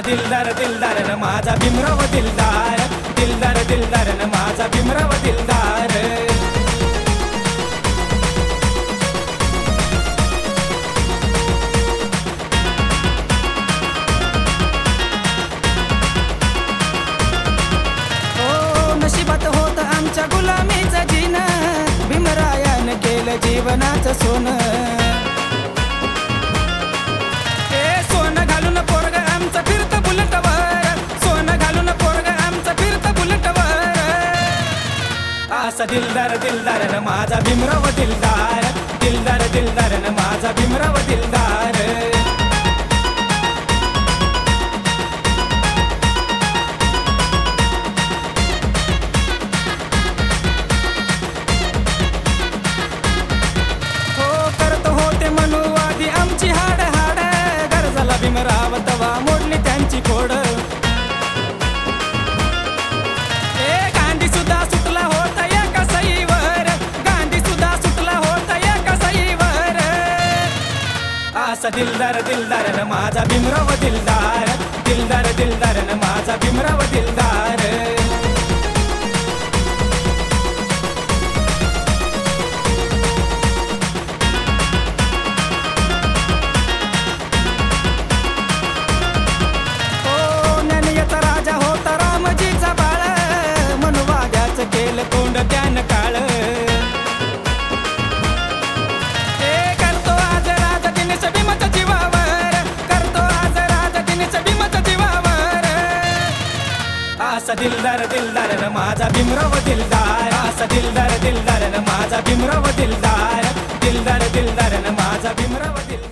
दिलदार दिलदार न माझा भीमराव दिलदार. दिलदार दिलदार न माझा भीमराव दिलदार. ओ नशिबात होत आमच्या गुलामीचं जीन भीमरायानं केलं जीवनाचं सोनं. असा दिलदार दिलदार न माझा भीमराव दिलदार दिलदार दिलदार न दिलदार दिलदार न माझा भीमराव दिलदार. असा दिलदार दिलदार न माझा भीमराव दिलदार. असा दिलदार दिलदार न माझा भीमराव दिलदार. दिलदार दिलदार न माझा भीमराव दिलदार.